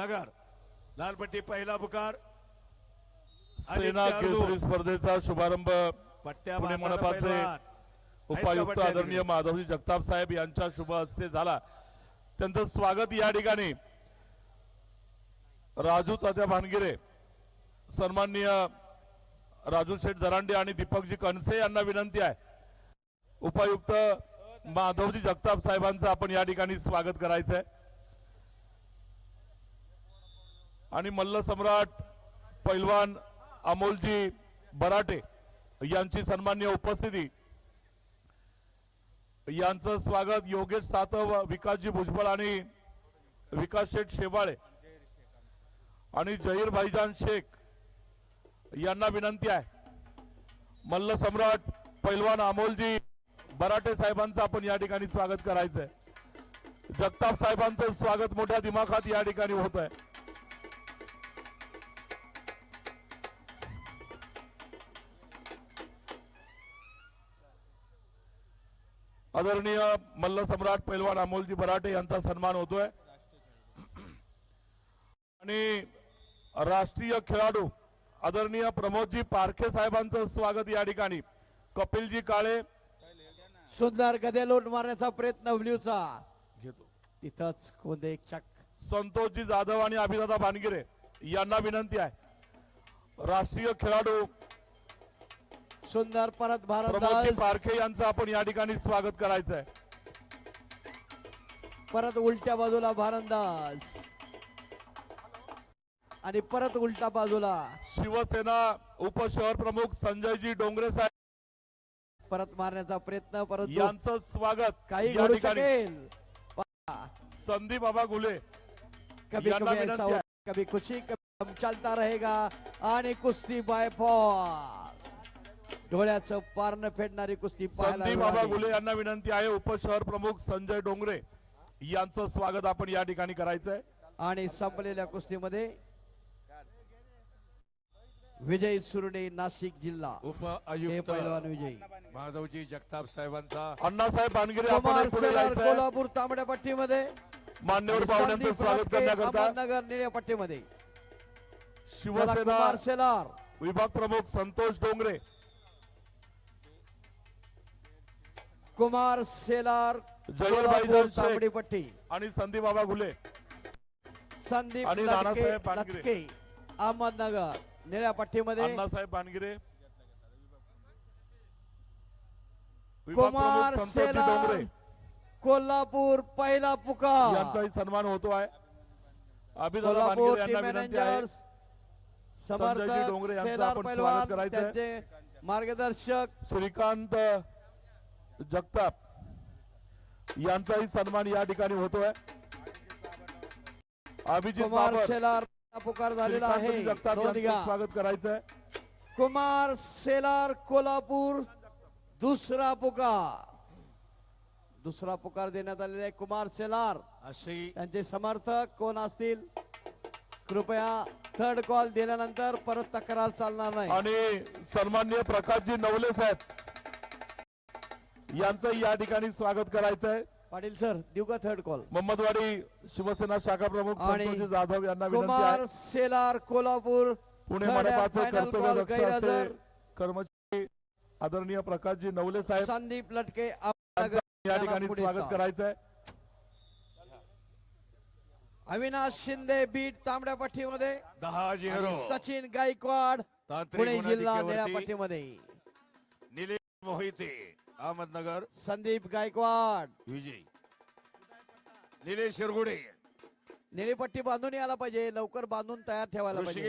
नगर लालपट्टी पहिला पुकार सेना केसरी. स्पर्धेचा शुभारंभ पुणे मनपाचे. उपायुक्त आदरणीय. माधवजी जगताप साहेब यांच्या शुभ हस्ते झाला त्यांचं स्वागत या ठिकाणी राजू तात्या भानगिरे सन्माननीय राजू शेठ जरांडे आणि दीपकजी कणसे यांना विनंती आहे उपायुक्त माधवजी जगताप साहेबांचं आपण या ठिकाणी स्वागत करायचं आहे आणि मल्ल सम्राट पैलवान अमोलजी बराटे यांची सन्मान्य उपस्थिती. यांचं स्वागत योगेश सातव विकासजी भुजबळ आणि विकास शेठ शेवाळे आणि जहीर भाईजान शेख यांना विनंती आहे. मल्ल सम्राट पैलवान अमोलजी बराटे साहेबांचं आपण या ठिकाणी स्वागत करायचंय. जगताप साहेबांचं स्वागत मोठ्या दिमाखात या ठिकाणी होत आहे आदरणीय मल्ल सम्राट पैलवान अमोलजी बराटे यांचा सन्मान होतोय. आणि राष्ट्रीय खेळाडू आदरणीय प्रमोदजी पारखे साहेबांचं स्वागत या ठिकाणी. कपिलजी काळे. सुंदर गदे लोट मारण्याचा प्रयत्न ब्ल्यूचा घेतो. तिथंच कोंदे चक संतोषजी जाधव आणि अभिदादा भानगिरे यांना विनंती आहे. राष्ट्रीय खेळाडू सुंदर परत भारत पारखे यांचं आपण या ठिकाणी स्वागत करायचं आहे परत उलट्या बाजूला भारंदाज आणि परत उलटा बाजूला शिवसेना उपशहर प्रमुख संजयजी डोंगरे साहेब. परत मारण्याचा प्रयत्न परत यांचं स्वागत काही घडू शकेल. संदीप बाबा गुले कभी कभी. हो- कभी खुशी कभी चलता रहेगा. आणि कुस्ती बाय फॉर डोळ्याचं पारण फेडणारी कुस्ती पाहायला संदीप बाबा. गुले यांना विनंती आहे उपशहर प्रमुख संजय डोंगरे यांचं स्वागत आपण या ठिकाणी करायचंय. आणि संपलेल्या कुस्तीमध्ये विजय सुरडे नाशिक जिल्हा. उप आयुक्त पैलवान विजय. माधवजी जगताप साहेबांचा. अण्णासाहेब बानगिरे कुमार आपण पुढे सेलार जायचंय. कोल्हापूर तांबड्या पट्टीमध्ये. मान्यवर पाहुण्यांचं संदीप स्वागत करण्याकरता. अहमदनगर निळ्या पट्टीमध्ये. त्याला शिवसेना कुमार विभाग प्रमुख संतोष डोंगरे कुमार सेलार शेख पट्टी. आणि संदीप बाबा गुले संदीप आणि नानासाहेब. लटके, अहमदनगर निळ्या पट्टीमध्ये. अण्णासाहेब विभाग कुमार सेलार कोल्हापूर पहिला पुकार. यांचाही सन्मान होतो आहे. अभिदादा यांना विनंती आहे. समर्थक डोंगरे यांचं आपण स्वागत. त्यांचे मार्गदर्शक. श्रीकांत जगताप यांचाही सन्मान या ठिकाणी होतोय. अभिजित पुकार झालेला आहे. जगताप. स्वागत करायचंय. कुमार सेलार कोल्हापूर दुसरा पुकार. दुसरा पुकार देण्यात आलेला आहे कुमार सेलार अशी त्यांचे समर्थक कोण असतील? कृपया थर्ड कॉल दिल्यानंतर परत तक्रार चालणार नाही. आणि सन्मान्य प्रकाशजी नवले साहेब यांचं या ठिकाणी स्वागत करायचंय. पाटील सर देऊ का थर्ड कॉल मोहम्मदवाडी शिवसेना शाखा प्रमुख आणि जाधव यांना विनंती कुमार आहे सेलार कोल्हापूर पुणे third and मनपाचे final कर्तव्य call दक्ष गैरहजर. असे कर्मचारी आदरणीय प्रकाशजी नवले साहेब संदीप लटके यांचं या ठिकाणी पुढे स्वागत चा. करायचंय. अविनाश शिंदे बीट तांबड्या पट्टीमध्ये दहा आणि झिरो सचिन गायकवाड तांत्रिक पुणे जिल्हा निळ्या गुणाधिक्यावरती पट्टीमध्ये निलेश मोहिते. अहमदनगर. संदीप गायकवाड. विजय. निलेश शिरगुडे. निळी पट्टी बांधून यायला पाहिजे लवकर बांधून तयार ठेवायला पाहिजे. ऋषिकेश